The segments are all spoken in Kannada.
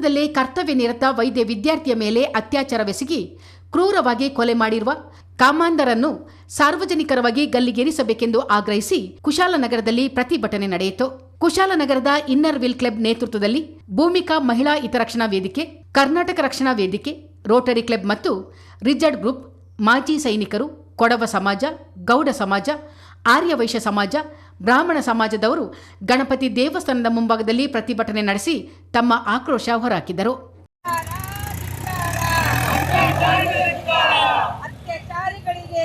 ಭಾರತದಲ್ಲೇ ಕರ್ತವ್ಯ ನಿರತ ವೈದ್ಯ ವಿದ್ಯಾರ್ಥಿಯ ಮೇಲೆ ಅತ್ಯಾಚಾರವೆಸಗಿ ಕ್ರೂರವಾಗಿ ಕೊಲೆ ಮಾಡಿರುವ ಕಾಮಾಂಧರನ್ನು ಸಾರ್ವಜನಿಕರವಾಗಿ ಗಲ್ಲಿಗೇರಿಸಬೇಕೆಂದು ಆಗ್ರಹಿಸಿ ಕುಶಾಲನಗರದಲ್ಲಿ ಪ್ರತಿಭಟನೆ ನಡೆಯಿತು. ಕುಶಾಲನಗರದ ಇನ್ನರ್ ವಿಲ್ ಕ್ಲಬ್ ನೇತೃತ್ವದಲ್ಲಿ ಭೂಮಿಕಾ ಮಹಿಳಾ ಹಿತರಕ್ಷಣಾ ವೇದಿಕೆ, ಕರ್ನಾಟಕ ರಕ್ಷಣಾ ವೇದಿಕೆ, ರೋಟರಿ ಕ್ಲಬ್ ಮತ್ತು ರಿಜರ್ಡ್ ಗ್ರೂಪ್ ಮಾಜಿ ಸೈನಿಕರು, ಕೊಡವ ಸಮಾಜ, ಗೌಡ ಸಮಾಜ, ಆರ್ಯವೈಶ್ಯ ಸಮಾಜ ಬ್ರಾಹ್ಮಣ ಸಮಾಜದವರು ಗಣಪತಿ ದೇವಸ್ಥಾನದ ಮುಂಭಾಗದಲ್ಲಿ ಪ್ರತಿಭಟನೆ ನಡೆಸಿ ತಮ್ಮ ಆಕ್ರೋಶ ಹೊರಹಾಕಿದರು. ಅತ್ಯಾಚಾರಿಗಳಿಗೆ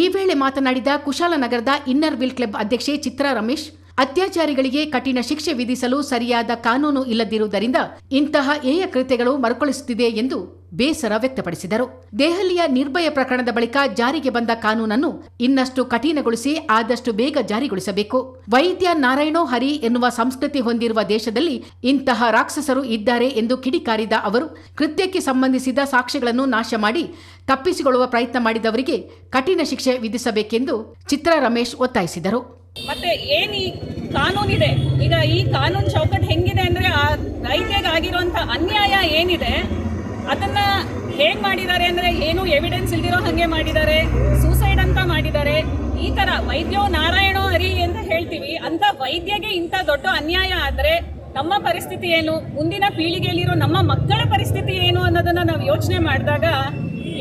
ಈ ವೇಳೆ ಮಾತನಾಡಿದ ಕುಶಾಲನಗರದ ಇನ್ನರ್ ವಿಲ್ ಕ್ಲಬ್ ಅಧ್ಯಕ್ಷೆ ಚಿತ್ರಾ ರಮೇಶ್ ಅತ್ಯಾಚಾರಿಗಳಿಗೆ ಕಠಿಣ ಶಿಕ್ಷೆ ವಿಧಿಸಲು ಸರಿಯಾದ ಕಾನೂನು ಇಲ್ಲದಿರುವುದರಿಂದ ಇಂತಹ ಏಯ ಕೃತ್ಯಗಳು ಮರುಕಳಿಸುತ್ತಿದೆ ಎಂದು ಬೇಸರ ವ್ಯಕ್ತಪಡಿಸಿದರು. ದೆಹಲಿಯ ನಿರ್ಭಯ ಪ್ರಕರಣದ ಬಳಿಕ ಜಾರಿಗೆ ಬಂದ ಕಾನೂನನ್ನು ಇನ್ನಷ್ಟು ಕಠಿಣಗೊಳಿಸಿ ಆದಷ್ಟು ಬೇಗ ಜಾರಿಗೊಳಿಸಬೇಕು. ವೈದ್ಯ ನಾರಾಯಣೋ ಹರಿ ಎನ್ನುವ ಸಂಸ್ಕೃತಿ ಹೊಂದಿರುವ ದೇಶದಲ್ಲಿ ಇಂತಹ ರಾಕ್ಷಸರು ಇದ್ದಾರೆ ಎಂದು ಕಿಡಿಕಾರಿದ ಅವರು, ಕೃತ್ಯಕ್ಕೆ ಸಂಬಂಧಿಸಿದ ಸಾಕ್ಷ್ಯಗಳನ್ನು ನಾಶ ಮಾಡಿ ತಪ್ಪಿಸಿಕೊಳ್ಳುವ ಪ್ರಯತ್ನ ಮಾಡಿದವರಿಗೆ ಕಠಿಣ ಶಿಕ್ಷೆ ವಿಧಿಸಬೇಕೆಂದು ಚಿತ್ರ ರಮೇಶ್ ಒತ್ತಾಯಿಸಿದರು. ಮತ್ತೆ ಏನ್ ಈ ಕಾನೂನಿದೆ? ಈಗ ಈ ಕಾನೂನು ಚೌಕಟ್ಟು ಹೆಂಗಿದೆ ಅಂದ್ರೆ ಆ ರೈತರಿಗಾಗಿರುವಂತ ಅನ್ಯಾಯ ಏನಿದೆ, ಅದನ್ನ ಹೇಗ್ ಮಾಡಿದ್ದಾರೆ ಅಂದ್ರೆ ಏನು ಎವಿಡೆನ್ಸ್ ಇಲ್ದಿರೋ ಹಂಗೆ ಮಾಡಿದ್ದಾರೆ ಸೂಸೈಡ್ ಅಂತ ಮಾಡಿದ್ದಾರೆ, ಈ ತರ ವೈದ್ಯೋ ನಾರಾಯಣೋ ಹರಿ ಅಂತ ಹೇಳ್ತೀವಿ. ಅಂತ ವೈದ್ಯಗೆ ಇಂಥ ದೊಡ್ಡ ಅನ್ಯಾಯ ಆದ್ರೆ ನಮ್ಮ ಪರಿಸ್ಥಿತಿ ಏನು? ಮುಂದಿನ ಪೀಳಿಗೆಯಲ್ಲಿರೋ ನಮ್ಮ ಮಕ್ಕಳ ಪರಿಸ್ಥಿತಿ ಏನು ಅನ್ನೋದನ್ನ ನಾವು ಯೋಚನೆ ಮಾಡಿದಾಗ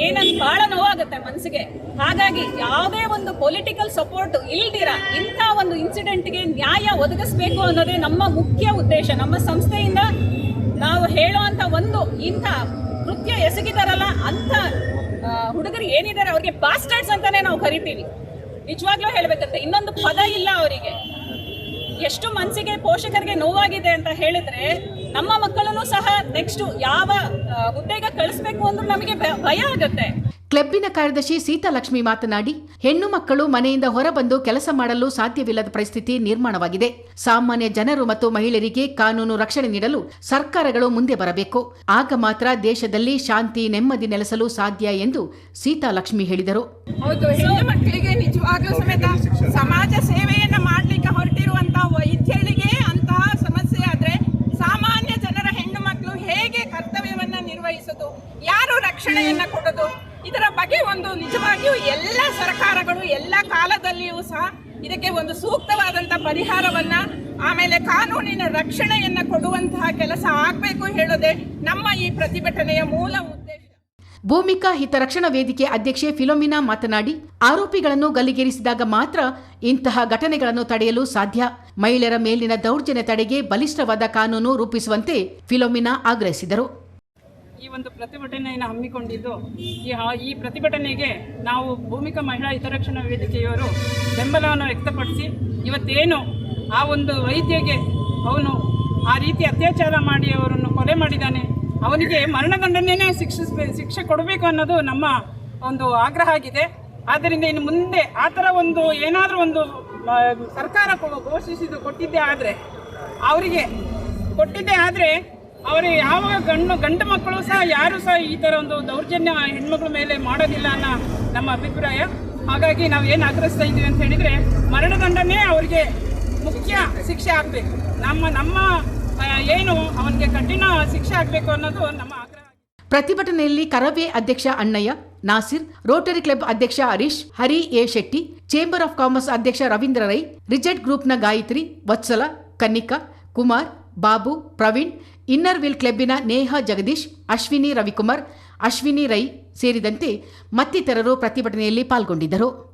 ಏನಂತ ಬಹಳ ನೋವಾಗುತ್ತೆ ಮನಸ್ಸಿಗೆ. ಹಾಗಾಗಿ ಯಾವುದೇ ಒಂದು ಪೊಲಿಟಿಕಲ್ ಸಪೋರ್ಟ್ ಇಲ್ದಿರ ಇಂಥ ಒಂದು ಇನ್ಸಿಡೆಂಟ್ಗೆ ನ್ಯಾಯ ಒದಗಿಸ್ಬೇಕು ಅನ್ನೋದೇ ನಮ್ಮ ಮುಖ್ಯ ಉದ್ದೇಶ. ನಮ್ಮ ಸಂಸ್ಥೆಯಿಂದ ನಾವು ಹೇಳುವಂತ ಒಂದು ಇಂಥ ಕೃತ್ಯ ಎಸಗಿದಾರಲ್ಲ ಅಂತ ಹುಡುಗರು ಏನಿದ್ದಾರೆ ಅವ್ರಿಗೆ ಬಾಸ್ಟರ್ಡ್ಸ್ ಅಂತಾನೆ ನಾವು ಕರಿತೀವಿ. ನಿಜವಾಗ್ಲೂ ಹೇಳಬೇಕಂತೆ, ಇನ್ನೊಂದು ಪದ ಇಲ್ಲ ಅವರಿಗೆ. ಎಷ್ಟು ಮನಸ್ಸಿಗೆ ಪೋಷಕರಿಗೆ ನೋವಾಗಿದೆ ಅಂತ ಹೇಳಿದ್ರೆ ನಮ್ಮ ಮಕ್ಕಳನ್ನು ಸಹ ನೆಕ್ಸ್ಟ್ ಯಾವ ಹುದ್ದೆಗೆ ಕಳಿಸ್ಬೇಕು ಅಂದ್ರೂ ನಮಗೆ ಭಯ ಆಗುತ್ತೆ. ಕ್ಲಬ್ಬಿನ ಕಾರ್ಯದರ್ಶಿ ಸೀತಾಲಕ್ಷ್ಮಿ ಮಾತನಾಡಿ ಹೆಣ್ಣು ಮಕ್ಕಳು ಮನೆಯಿಂದ ಹೊರಬಂದು ಕೆಲಸ ಮಾಡಲು ಸಾಧ್ಯವಿಲ್ಲದ ಪರಿಸ್ಥಿತಿ ನಿರ್ಮಾಣವಾಗಿದೆ. ಸಾಮಾನ್ಯ ಜನರು ಮತ್ತು ಮಹಿಳೆಯರಿಗೆ ಕಾನೂನು ರಕ್ಷಣೆ ನೀಡಲು ಸರ್ಕಾರಗಳು ಮುಂದೆ ಬರಬೇಕು. ಆಗ ಮಾತ್ರ ದೇಶದಲ್ಲಿ ಶಾಂತಿ ನೆಮ್ಮದಿ ನೆಲೆಸಲು ಸಾಧ್ಯ ಎಂದು ಸೀತಾಲಕ್ಷ್ಮಿ ಹೇಳಿದರು ಹೌದು ಹೆಣ್ಣು ಮಕ್ಕಳಿಗೆ ನಿಜವಾಗ್ಲೂ ಸಮೇತ ಸಮಾಜ ಸೇವೆಯನ್ನ ಮಾಡ್ಲಿಕ್ಕೆ ಹೊರಟಿರುವಂತ ವೈದ್ಯರಿಗೆ ಅಂತಹ ಸಮಸ್ಯೆ ಆದ್ರೆ ಸಾಮಾನ್ಯ ಜನರ ಹೆಣ್ಣು ಮಕ್ಕಳು ಹೇಗೆ ಕರ್ತವ್ಯವನ್ನ ನಿರ್ವಹಿಸೋದು ಯಾರು ರಕ್ಷಣೆಯನ್ನ ಕೊಡೋದು ಬಗ್ಗೆ ಒಂದು ನಿಜವಾಗಿಯೂ ಎಲ್ಲ ಸರ್ಕಾರಗಳು ಎಲ್ಲ ಕಾಲದಲ್ಲಿಯೂ ಸಹ ಇದಕ್ಕೆ ಒಂದು ಸೂಕ್ತವಾದಂತಹ ಪರಿಹಾರವನ್ನ, ಆಮೇಲೆ ಕಾನೂನಿನ ರಕ್ಷಣೆಯನ್ನ ಕೊಡುವಂತಹ ಕೆಲಸ ಆಗ್ಬೇಕು ಹೇಳೋದೇ ನಮ್ಮ ಈ ಪ್ರತಿಭಟನೆಯ ಮೂಲ ಉದ್ದೇಶ. ಭೂಮಿಕಾ ಹಿತರಕ್ಷಣಾ ವೇದಿಕೆ ಅಧ್ಯಕ್ಷೆ ಫಿಲೋಮಿನಾ ಮಾತನಾಡಿ, ಆರೋಪಿಗಳನ್ನು ಗಲ್ಲಿಗೇರಿಸಿದಾಗ ಮಾತ್ರ ಇಂತಹ ಘಟನೆಗಳನ್ನು ತಡೆಯಲು ಸಾಧ್ಯ. ಮಹಿಳೆಯರ ಮೇಲಿನ ದೌರ್ಜನ್ಯ ತಡೆಗೆ ಬಲಿಷ್ಠವಾದ ಕಾನೂನು ರೂಪಿಸುವಂತೆ ಫಿಲೋಮಿನಾ ಆಗ್ರಹಿಸಿದರು. ಈ ಒಂದು ಪ್ರತಿಭಟನೆಯನ್ನು ಹಮ್ಮಿಕೊಂಡಿದ್ದು, ಈ ಈ ಪ್ರತಿಭಟನೆಗೆ ನಾವು ಭೂಮಿಕಾ ಮಹಿಳಾ ಹಿತರಕ್ಷಣಾ ವೇದಿಕೆಯವರು ಬೆಂಬಲವನ್ನು ವ್ಯಕ್ತಪಡಿಸಿ, ಇವತ್ತೇನು ಆ ಒಂದು ವೈದ್ಯಗೆ ಅವನು ಆ ರೀತಿ ಅತ್ಯಾಚಾರ ಮಾಡಿ ಅವರನ್ನು ಕೊಲೆ ಮಾಡಿದ್ದಾನೆ, ಅವನಿಗೆ ಮರಣದಂಡನೆಯೇ ಶಿಕ್ಷಿಸಬೇ ಶಿಕ್ಷೆ ಕೊಡಬೇಕು ಅನ್ನೋದು ನಮ್ಮ ಒಂದು ಆಗ್ರಹ ಆಗಿದೆ. ಆದ್ದರಿಂದ ಇನ್ನು ಮುಂದೆ ಆ ಥರ ಒಂದು ಏನಾದರೂ ಒಂದು ಸರ್ಕಾರ ಘೋಷಿಸಿದ್ದು ಕೊಟ್ಟಿದ್ದೇ ಆದರೆ, ಅವರಿಗೆ ಕೊಟ್ಟಿದ್ದೇ ಆದರೆ ಅವರು ಯಾವ ಗಂಡು ಗಂಡು ಮಕ್ಕಳು ಸಹ, ಯಾರು ಸಹ ಈ ಥರ ಒಂದು ದೌರ್ಜನ್ಯ ಹೆಣ್ಮಕ್ಳ ಮೇಲೆ ಮಾಡೋದಿಲ್ಲ ಅನ್ನೋ ನಮ್ಮ ಅಭಿಪ್ರಾಯ. ಹಾಗಾಗಿ ನಾವು ಏನು ಆಗ್ರಹಿಸ್ತಾ ಇದ್ದೀವಿ ಅಂತ ಹೇಳಿದರೆ, ಮರಣದಂಡನೇ ಅವರಿಗೆ ಮುಖ್ಯ ಶಿಕ್ಷೆ ಆಗಬೇಕು. ನಮ್ಮ ನಮ್ಮ ಏನು ಅವನಿಗೆ ಕಠಿಣ ಶಿಕ್ಷೆ ಆಗಬೇಕು ಅನ್ನೋದು ನಮ್ಮ ಪ್ರತಿಭಟನೆಯಲ್ಲಿ ಕರವೇ ಅಧ್ಯಕ್ಷ ಅಣ್ಣಯ್ಯ, ನಾಸಿರ್, ರೋಟರಿ ಕ್ಲಬ್ ಅಧ್ಯಕ್ಷ Harish, Hari A Shetty, chamber of commerce ಅಧ್ಯಕ್ಷ ರವೀಂದ್ರ ರೈ, ರಿಜೆಟ್ ಗ್ರೂಪ್ನ ಗಾಯತ್ರಿ, ವತ್ಸಲ, ಕನ್ನಿಕಾ, ಕುಮಾರ್ ಬಾಬು, ಪ್ರವೀಣ್, ಇನ್ನರ್ ವಿಲ್ ಕ್ಲಬ್ಬಿನ ನೇಹ ಜಗದೀಶ್, ಅಶ್ವಿನಿ ರವಿಕುಮಾರ್, ಅಶ್ವಿನಿ ರೈ ಸೇರಿದಂತೆ ಮತ್ತಿತರರು ಪ್ರತಿಭಟನೆಯಲ್ಲಿ ಪಾಲ್ಗೊಂಡಿದ್ದರು.